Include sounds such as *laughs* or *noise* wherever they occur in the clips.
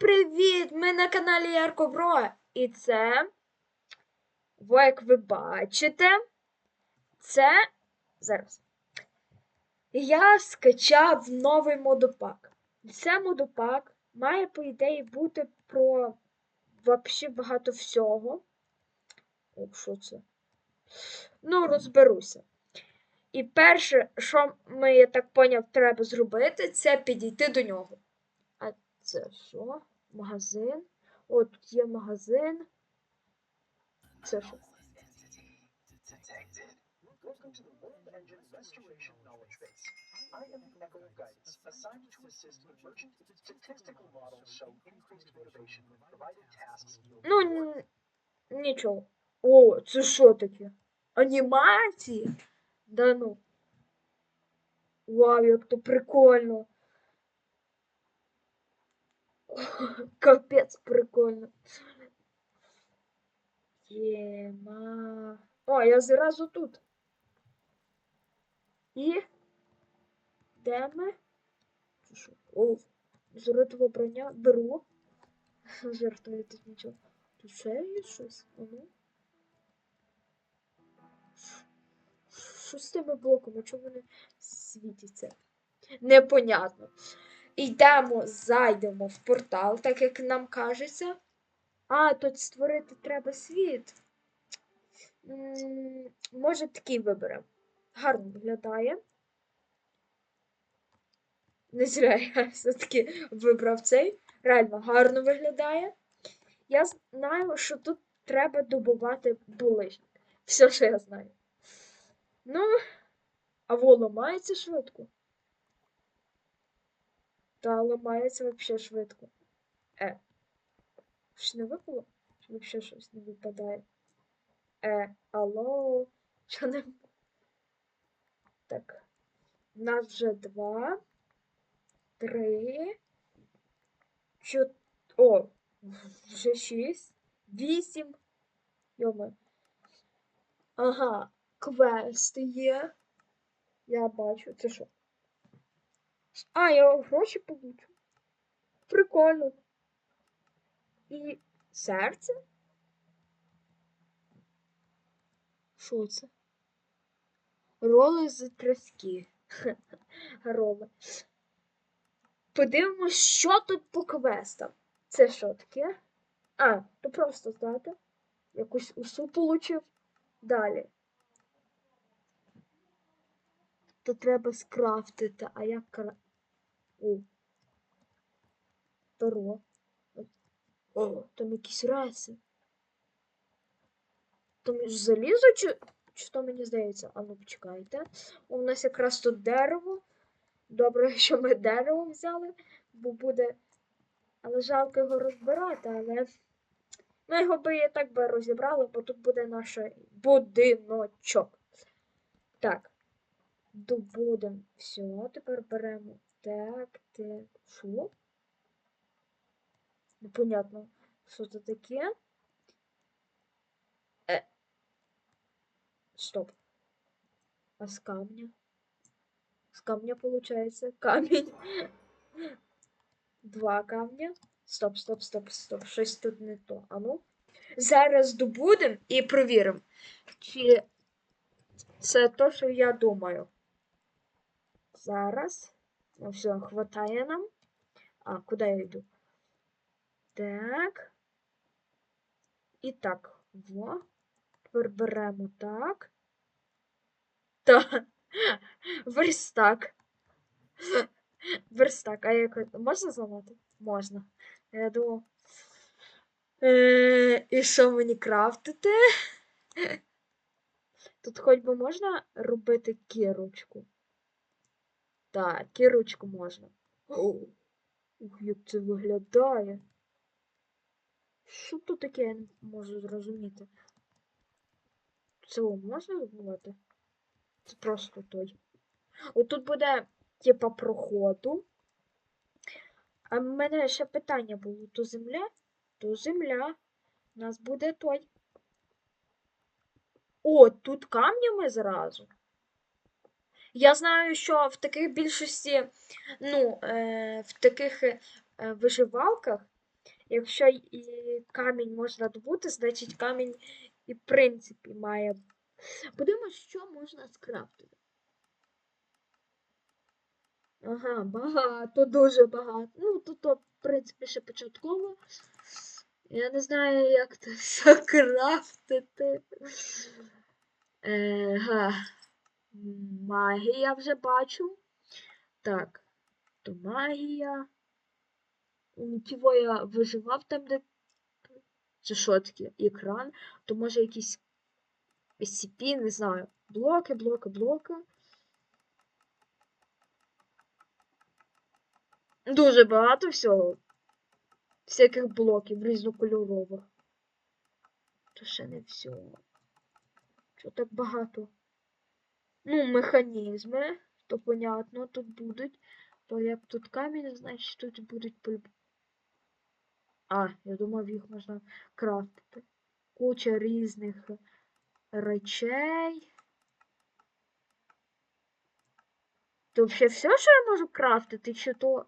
Привіт! Ми на каналі Ярко Бро. І це, во, як ви бачите, це зараз. Я скачав новий модопак. Це модопак має, по ідеї, бути про вообще багато всього. О, що це? Ну, розберуся. І перше, що ми, я так поняв, треба зробити, це підійти до нього. Це що? Магазин. О, тут є магазин. Це що? I am Echo Guidance, assigned to assist emergent statistical models show increased motivation when provided tasks Ну, нічого. О, це що таке? Анімації? Да ну. Вау, як то прикольно. *laughs* Капець прикольно. Єма. О, я зразу тут. І. Де ми? О, золотого броня беру. *laughs* Жартую тут нічого. Тут ще є щось? Ну. Що з тими блоками? Чому вони світяться? Непонятно. Йдемо, зайдемо в портал, так як нам кажеться. А, тут створити треба світ. Може, такий виберемо. Гарно виглядає. Не зря я *laughs* все-таки вибрав цей. Реально гарно виглядає. Я знаю, що тут треба добувати булижник. Все, що я знаю. Ну, а во ламається швидко. Та ламається взагалі швидко. Е. Щось не випало? Взагалі щось не випадає? Е, алло. Що не. Так. У нас вже два. Три. Чот... О, вже шість. Вісім. Йоме. Ага, квести є. Я бачу. Це що? А, я гроші получу. Прикольно. І серце? Що це? Роли з тряски. *laughs* Роли. Подивимось, що тут по квестам. Це що таке? А, то просто здати. Якусь усу получив. Далі. То треба скрафтити, а як кра... О. Перо. О, там якісь реси. Там залізо чи, чи мені здається? А ну почекайте. У нас якраз тут дерево. Добре, *laughs* що ми дерево взяли, бо буде. Але жалко його розбирати, але. Ну, його би і так би розібрали, бо тут буде наш будиночок. Так. Добудемо. Все, тепер беремо. Так, так. Що? Непонятно, що це таке. Е. Стоп. А з камня? С камня получается *laughs* камень. Два камня. Стоп, стоп, стоп, стоп. Щось тут не то. А ну. Зараз добудемо і провіримо, чи це то, що я думаю. Зараз. Все, хватає нам. А, куди я йду? Так. І так. Во. Тепер беремо так. Так. Верстак. Верстак. А як можна зламати? Можна. Я думав. Е, і що мені крафтити? Тут хоч би можна робити кірочку. Так, кірочку можна. Ух, як це виглядає. Що тут таке, я не можу зрозуміти. Цього можна забувати? Це просто той. Отут буде, типа, проходу. А в мене ще питання було: то земля, то земля. У нас буде той. О, тут камнями зразу. Я знаю, що в таких більшості, ну, е, в таких е, виживалках якщо і камінь можна добути, значить камінь і в принципі має. Подивимось, що можна скрафтити. Ага, багато, дуже багато. Ну, тут, в принципі, ще початково. Я не знаю, як це *laughs* все крафтити. Е, га. Магія вже бачу. Так, то магія. Тіво я виживав там, де. Це що таке? Екран. То може якісь SCP, не знаю. Блоки, блоки, блоки. Дуже багато всього. Всяких блоків різнокольорових. То ще не все. Що так багато? Ну, механізми, то понятно, тут будуть. Бо як тут камінь, значить тут будуть по А, я думав, їх можна крафтити. Куча різних речей. То взагалі все, що я можу крафтити, чи то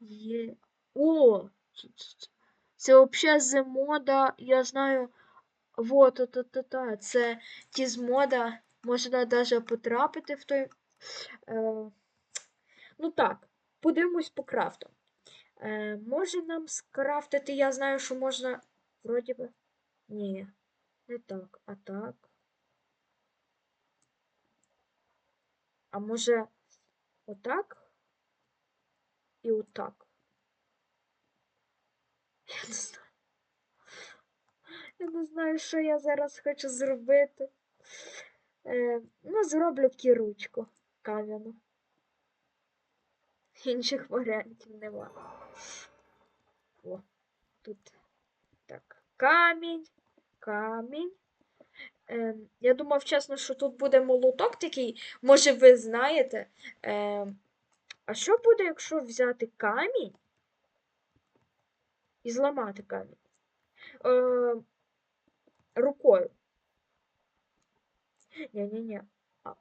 є. О! це- взагалі з мода, я знаю. Вот, та та та Це ті з мода. Можна навіть потрапити в той. Е, ну так, подивимось по крафту. Е, може нам скрафтити, я знаю, що можна. Вроді би. Ні, не так, а так. А може отак? І отак. *laughs* Я не знаю. Я не знаю, що я зараз хочу зробити. Е, ну, зроблю кіручку кам'яну. Інших варіантів нема. О, тут так. Камінь, камінь. Е, я думав, чесно, що тут буде молоток такий. Може, ви знаєте. Е, а що буде, якщо взяти камінь і зламати камінь? Е, рукою. А.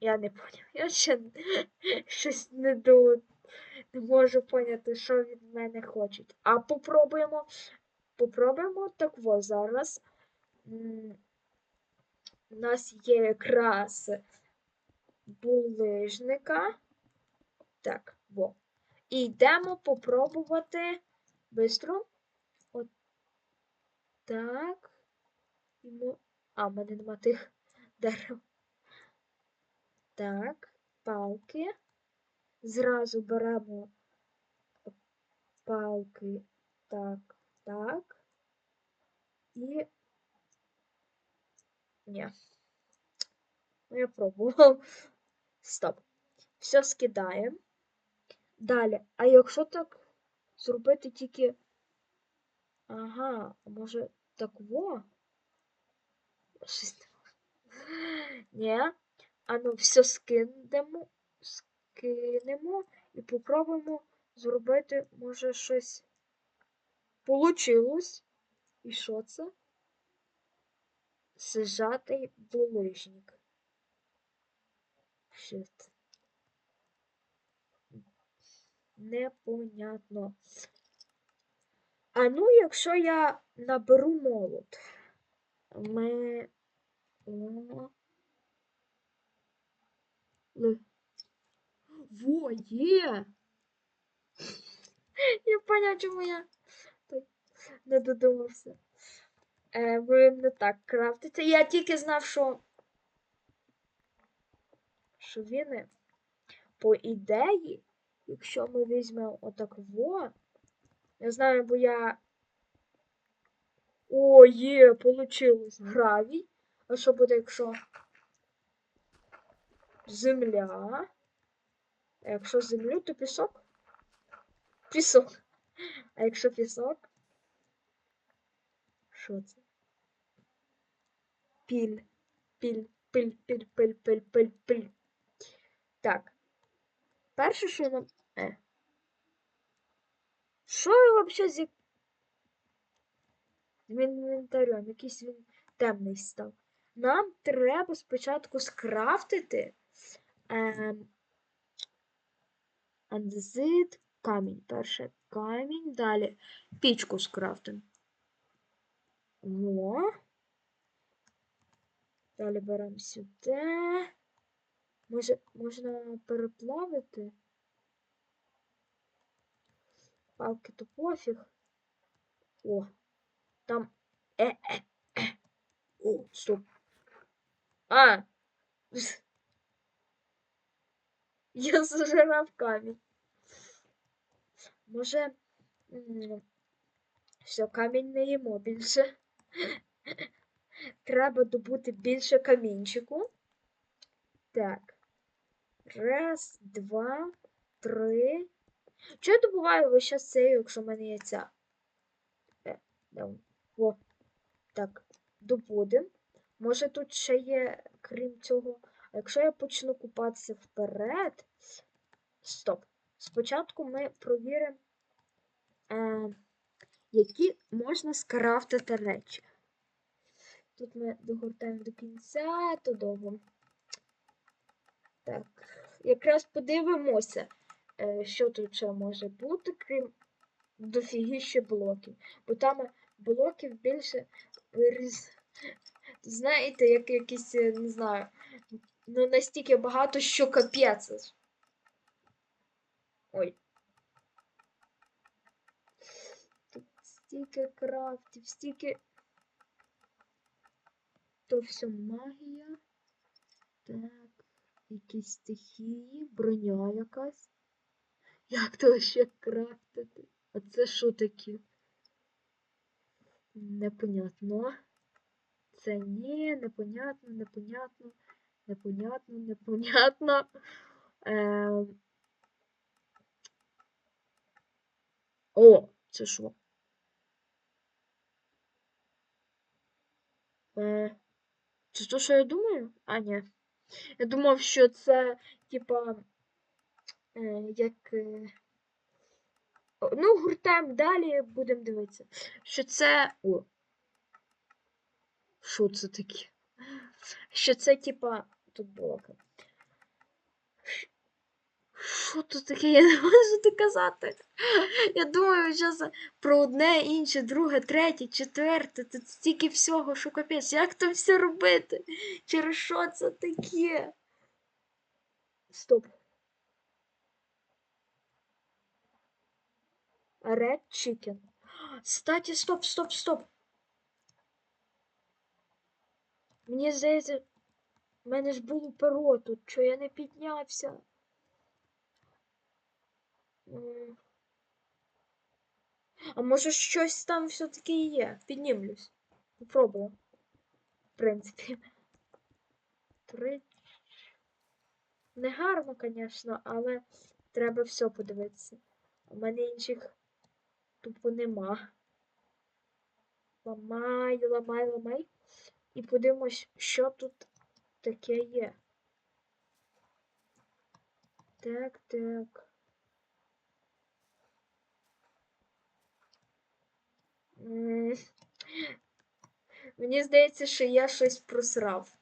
Я не поняв. Я ще щось не до... не можу поняти, що від мене хочуть. А попробуємо. Попробуємо так во зараз. У нас є якраз булижника. Так, во. І йдемо попробувати бистро. Так. А, в мене нема тих *laughs* дерев. Так, палки. Зразу беремо палки. Так, так. І. Ні. Ну, я пробував. Стоп. Все скидаємо. Далі. А якщо так зробити тільки. Ага, може так во? Щось *laughs* не. А ну все скинемо, скинемо і попробуємо зробити, може, щось получилось. І що це? Сижатий булижник. Shit. Непонятно. А ну, якщо я наберу молот, ми. Во, є! *laughs* Я поняв, чому я так не додумався. Е, ви не так крафтите. Я тільки знав, що. Що він, по ідеї, якщо ми візьмемо отак во. Я знаю, бо я. О, є, получилось гравій. А що буде, якщо земля? А якщо землю, то пісок? Пісок. А якщо пісок? Що це? Піль. Піль, пиль, пиль, пиль, пиль, пиль. Так. Перше, що нам. Що взагалі. З інвентарем? Якийсь він темний став. Нам треба спочатку скрафтити. Ем, андезит, камінь. Перше камінь, далі пічку скрафтим. Во. Далі беремо сюди. Може, можна переплавити? Палки то пофіг. О, там. Е, е, е. О, стоп. А. *laughs* Я зажирав камінь. Може. Все, камінь не їмо більше. *laughs* Треба добути більше камінчику. Так. Раз, два, три. Чого я добуваю весь час цею, якщо в мене є ця? Е. О. Так, добудем. Може тут ще є, крім цього. А якщо я почну купатися вперед. Стоп. Спочатку ми провіримо, е, які можна скрафтити речі. Тут ми догортаємо до кінця, то довго. Так, якраз подивимося, що тут ще може бути, крім дофігіще блоків. Бо там блоків більше. Знаєте, як якісь, е, не знаю, ну настільки багато, що капець. Ой. Тут стільки крафтів, стільки. То все магія. Так, якісь стихії, броня якась. Як то ще крафтити? А це що таке? Непонятно. Це ні, непонятно, непонятно, непонятно, непонятно. Ем... О, це що? Е, це то, що я думаю? А, ні. Я думав, що це, типа, е, як. Е... Ну, гуртаємо далі, будемо дивитися. Що це. О. Що це таке? Що це, типа, тут блоки. Що тут таке? Я не можу доказати. Я думаю зараз про одне, інше, друге, третє, четверте. Тут стільки всього, що капець. Як то все робити? Через що це таке? Стоп. Red Chicken. Статі, стоп, стоп, стоп. Мені здається, в мене ж було перо тут, що я не піднявся. А може щось там все-таки є? Піднімлюсь. Попробую. В принципі. Три. Не гарно, звісно, але треба все подивитися. У мене інших тупо нема. Ламай, ламай, ламай. І подивимось, що тут таке є. Так, так. Мені здається, що я щось просрав.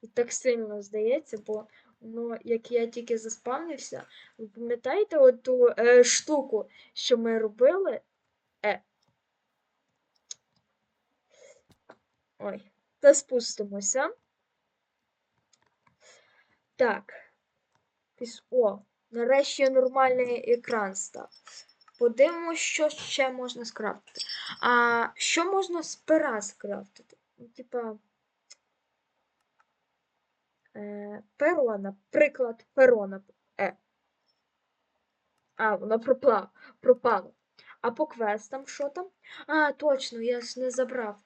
І так сильно здається, бо ну, як я тільки заспавнився, ви пам'ятаєте оту е, штуку, що ми робили? Е. Ой, та спустимося. Так. О, нарешті нормальний екран став. Подивимось, що ще можна скрафтити. А що можна з пера скрафтити? Ну, Типа. Е, перо, наприклад, перо. нап- Е. А, воно пропало. пропало. А по квестам що там? А, точно, я ж не забрав.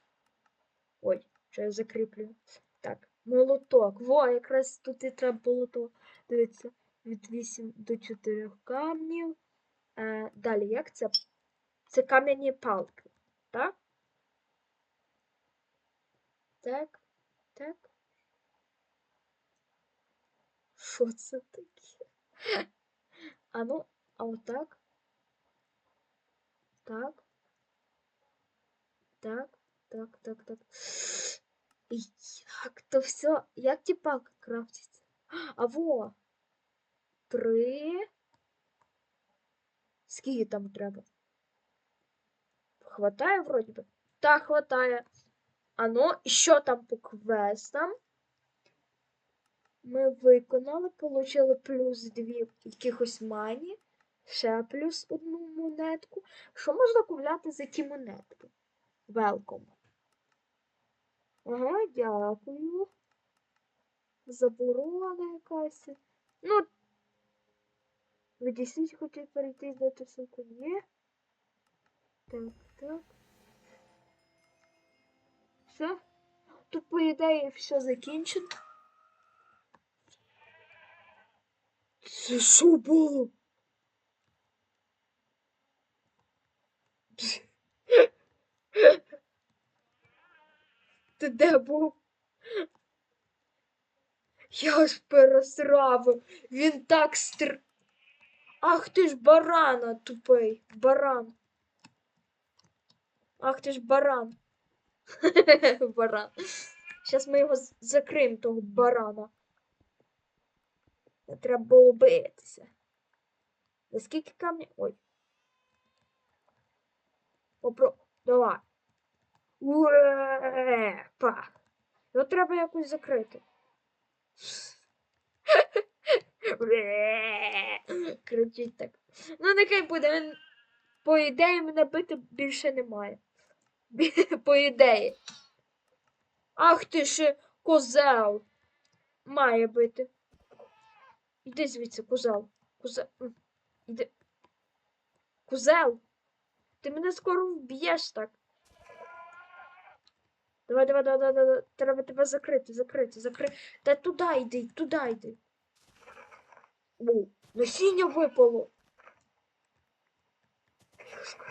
Ой, що я закріплю. Так, молоток. Во, якраз тут і треба було. Дивіться, від 8 до 4 камнів. Е, далі, як це? Це кам'яні палки, так? Так, так. Що це таке? А ну, а отак. Так. Так, так, так, так. І Як то все? Як ті палки крафтяться? А во! Три. Скільки там треба? Хватає вроді би? Так, хватає. А ну, і що там по квестам? Ми виконали, отримали плюс дві якихось мані, ще плюс одну монетку. Що можна купляти за ті монетки? Welcome. Ага, дякую. Заборона якась. Ну, ви дійсно перейти до ту ссылку? Ні. Так, так. Все. Тут, по ідеї, все закінчено. Це що було? Ти де був? Я ж пересрав. Він так стр... Ах ти ж барана тупий. Баран. Ах ти ж баран. *laughs* баран. Зараз ми його закриємо, того барана. Треба було битися. За скільки камнів? Ой. Попро... Давай. Уе, пах. Його треба якось закрити. Кричить так. Ну, нехай буде. По ідеї, мене бити більше немає. По ідеї. Ах ти ж козел. Має бити. Іди звідси. Козел. М, Іди. Козел. Ти мене скоро вб'єш так. Давай, давай, давай, давай. Треба тебе закрити, закрити, закрити. Та туди йди, туди йди. О, насіння випало. Я його скоро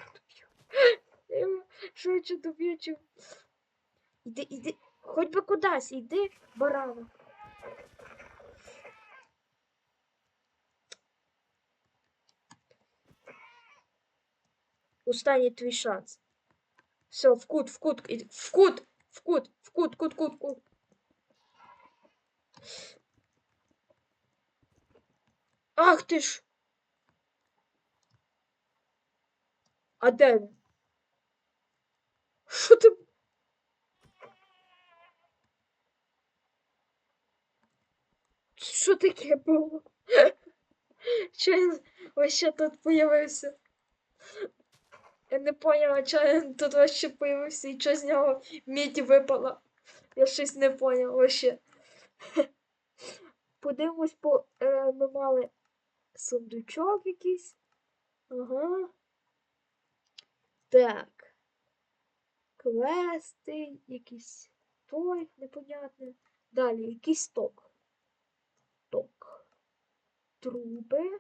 доб'ю. Швидше доб'ю, чим. Іди, іди. Хоч би кудись, іди, барана. Останній твій шанс. Все, в кут, в кут, в кут, в кут, в кут, кут, кут, кут. Ах ти ж. А де він? Що ти? Що таке було? Що він вообще тут появився? Я не поняла, чого він тут вообще появився і що з нього мідь випала. Я щось не поняла вообще. *laughs* Подивимось, по е, ми мали сундучок якийсь. Ага. Так. Квести, якийсь той непонятний. Далі, якийсь ток. Ток. Труби.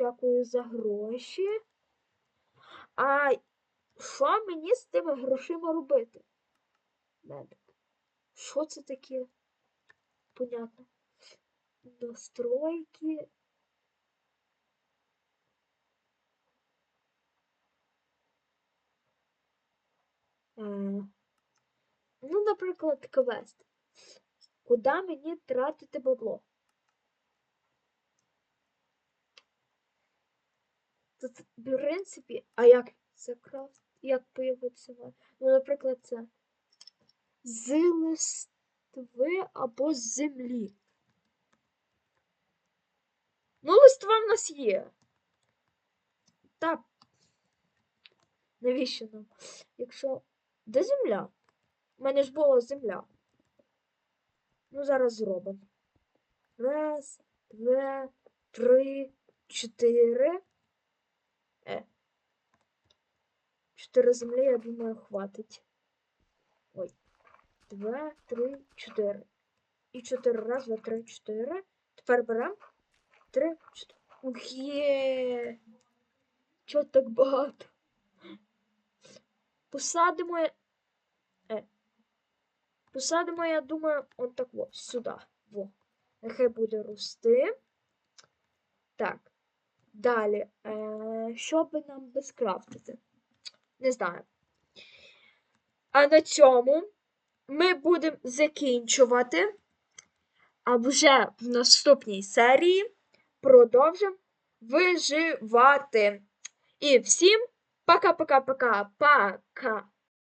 Дякую за гроші. А що мені з тими грошима робити? Медик. Що це таке? Понятно. Настройки. Е, Ну, наприклад, квест. Куди мені тратити бабло? Тут, в принципі, а як це крафт? Як появиться? Ну, наприклад, це з листви або з землі. Ну, листва в нас є. Та. Навіщо нам? Якщо. Де земля? У мене ж була земля. Ну, зараз зробимо. Раз, два, три, чотири. Е. Чотири землі, я думаю, хватить. Ой. Два, три, чотири. І чотири. Раз, два, три, чотири. Тепер беремо. Три, чотири. Ух, є. Чого так багато? Посадимо. я- Е. Посадимо, я думаю, от так ось сюди. Во. Нехай буде рости. Так. Далі. Е, що би нам безкрафтити? Не знаю. А на цьому ми будемо закінчувати. А вже в наступній серії продовжимо виживати. І всім пока-пока-пока. Пока.